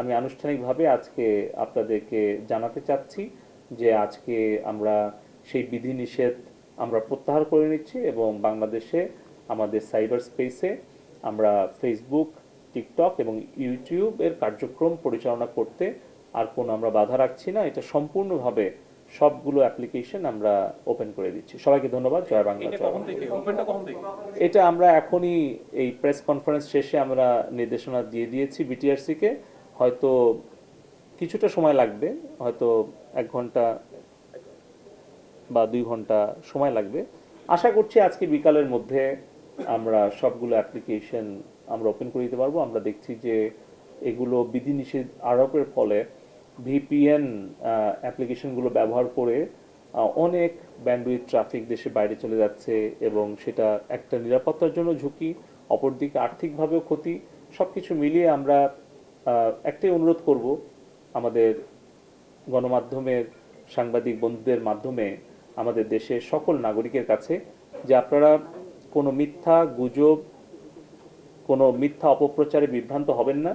আমি আনুষ্ঠানিকভাবে আজকে আপনাদেরকে জানাতে চাচ্ছি যে আজকে আমরা সেই বিধিনিষেধ আমরা প্রত্যাহার করে নিচ্ছি এবং বাংলাদেশে আমাদের সাইবার স্পেসে আমরা ফেসবুক টিকটক এবং ইউটিউব এর কার্যক্রম পরিচালনা করতে আর কোনো আমরা বাধা রাখছি না। এটা সম্পূর্ণভাবে সবগুলো অ্যাপ্লিকেশন আমরা ওপেন করে দিচ্ছি। সবাইকে ধন্যবাদ। জয় বাংলা এটা আমরা এখনই এই প্রেস কনফারেন্স শেষে আমরা নির্দেশনা দিয়ে দিয়েছি বিটিআরসি কে হয়তো কিছুটা সময় লাগবে, হয়তো এক ঘণ্টা বা দুই ঘণ্টা সময় লাগবে। আশা করছি আজকে বিকালের মধ্যে আমরা সবগুলো অ্যাপ্লিকেশন আমরা ওপেন করে দিতে পারব। আমরা দেখছি যে এগুলো বিধিনিষেধ আরোপের ফলে ভিপিএন অ্যাপ্লিকেশনগুলো ব্যবহার করে অনেক ব্যান্ডউইথ ট্রাফিক দেশের বাইরে চলে যাচ্ছে এবং সেটা একটা নিরাপত্তার জন্য ঝুঁকি, অপরদিকে আর্থিকভাবেও ক্ষতি। সব কিছু মিলিয়ে আমরা একটাই অনুরোধ করব আমাদের গণমাধ্যমের সাংবাদিক বন্ধুদের মাধ্যমে আমাদের দেশের সকল নাগরিকের কাছে যে আপনারা কোনো মিথ্যা গুজব, কোনো মিথ্যা অপপ্রচারে বিভ্রান্ত হবেন না।